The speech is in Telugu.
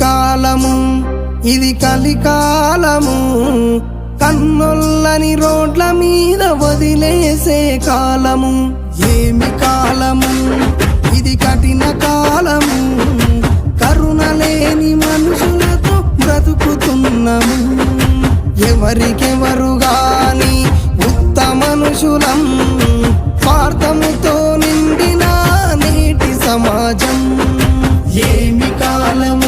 కాలము ఇది కలికాలము. కన్నుల్లని రోడ్ల మీద వదిలేసే కాలము. ఏమి కాలము ఇది కఠిన కాలము. కరుణ లేని మనుషులతో బ్రతుకుతున్నాము. ఎవరికెవరు గాని ఉత్త మనుషులం. స్వార్థముతో నిండిన నేటి సమాజం. ఏమి కాలము